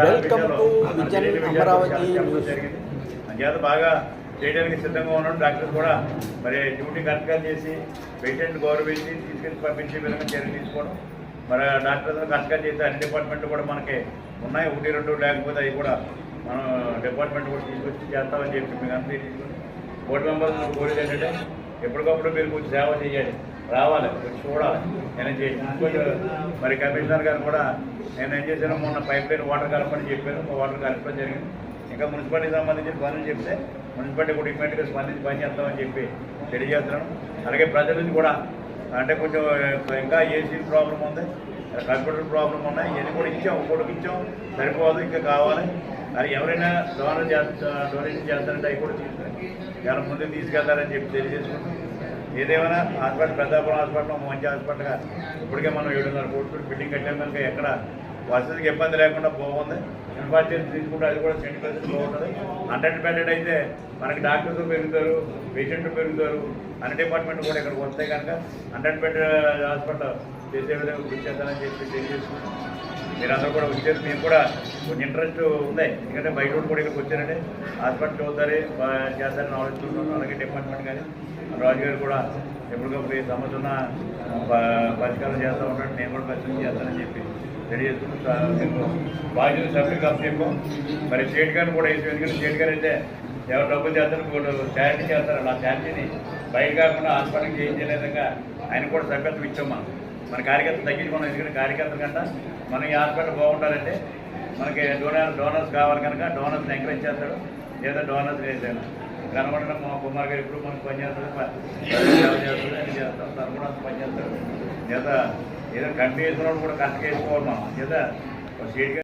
Vision Vijay Vijay Amaravati అంచేత బాగా చేయడానికి సిద్ధంగా ఉన్నాడు డాక్టర్స్ కూడా మరి డ్యూటీ కరెక్ట్గా చేసి పేషెంట్ గౌరవించి తీసుకెళ్ళి పంపించే విధంగా చర్యలు తీసుకోవడం. మరి డాక్టర్స్ కరెక్ట్గా చేస్తే అన్ని డిపార్ట్మెంట్ కూడా మనకి ఉన్నాయి. ఒకటి రెండు లేకపోతే అవి కూడా మనం డిపార్ట్మెంట్ కూడా తీసుకొచ్చి చేస్తామని చెప్పి మీకు అంతా తీసుకుని బోర్డు మెంబర్స్ కోరేది ఏంటంటే ఎప్పటికప్పుడు మీరు కొంచెం సేవ చేయాలి. రావాలి చూడాలి. నేను చేసి ఇంకొంచెం మరి కమిషనర్ గారు కూడా నేను ఏం చేశాను మొన్న పైప్ లైన్ వాటర్ కలపని చెప్పాను వాటర్ కలపడం జరిగింది. ఇంకా మున్సిపాలిటీకి సంబంధించిన పనులు చెప్తే మున్సిపాలిటీ కూడా ఇమ్మీడియట్గా స్పందించి పని చేస్తామని చెప్పి తెలియజేస్తున్నాను అలాగే ప్రజల నుంచి కూడా అంటే కొంచెం ఇంకా ఏసీ ప్రాబ్లం ఉంది కంప్యూటర్ ప్రాబ్లం ఉన్నాయి. ఇవన్నీ కూడా ఇచ్చాం ఒక్కొక్కటి ఇచ్చాం. సరిపోదు ఇంకా కావాలి. అది ఎవరైనా డోనర్ చేస్తా డొనేషన్ చేస్తారంటే అవి కూడా తీసుకుని చాలా ముందుకు తీసుకెళ్తారని చెప్పి తెలియజేసుకుంటాం ఏదేమైనా హాస్పిటల్ పెద్దాపురం హాస్పిటల్ మంచి హాస్పిటల్గా ఇప్పటికే మనం ఏడున్నర కోట్లు బిల్డింగ్ కట్టాం కనుక ఎక్కడ వసతికి ఇబ్బంది లేకుండా బాగుంది ఇన్ఫ్రాస్ట్రక్చర్ తీసుకుంటే అది కూడా సెంటర్ బాగుంటుంది హండ్రెడ్ బెడెడ్ అయితే మనకి డాక్టర్స్ పెరుగుతారు పేషెంట్లు పెరుగుతారు. అన్ని డిపార్ట్మెంట్ కూడా ఇక్కడికి వస్తాయి కనుక హండ్రెడ్ బెడ్ హాస్పిటల్ చేసే విధంగా కృషి చెప్పి తెలియజేసుకుంటాం మీరందరూ కూడా వచ్చారు మేము కూడా కొన్ని ఇంట్రెస్ట్ ఉంది ఎందుకంటే బయట కూడా ఇక్కడికి వచ్చారంటే హాస్పిటల్ చూద్దారు చేస్తారని ఆలోచిస్తున్నాను అలాగే డిపార్ట్మెంట్ కానీ రాజు గారు కూడా ఎప్పటికప్పుడు ఈ సమస్య ఉన్న ప- పరిష్కారం చేస్తూ ఉంటాడు నేను కూడా పరిస్థితి చేస్తానని చెప్పి తెలియజేస్తున్నాను మీకు బాధ్యత సభ్యులు కాస్త చెప్పాం మరి స్టేట్ గారిని కూడా వేసి ఎందుకంటే స్టేట్ గారు అయితే ఎవరు డబ్బులు చేస్తారు వాళ్ళు చారిటీ చేస్తారు. నా చారిటీని బయట కాకుండా హాస్పిటల్కి చేయించే విధంగా ఆయన కూడా సభ్యత్వం ఇచ్చాం మనం. మన కార్యకర్తలు తగ్గించుకున్నాం ఎందుకంటే కార్యకర్తల కంటే మనం ఈ హాస్పిటల్ బాగుండాలంటే మనకి డోనర్ డోనర్స్ కావాలి కనుక డోనర్స్ని ఎంకరేజ్ చేస్తాడు. లేదా డోనర్స్ వేసాను కనబడడం మా కుమార్ గారు ఇప్పుడు మనకు పనిచేస్తాడు చేస్తాడు. అన్ని చేస్తాం తను కూడా పనిచేస్తాడు లేదా ఏదో కంటి వేసుకున్నప్పుడు కూడా కష్టం వేసుకోవాలి మనం. లేదా సీట్గా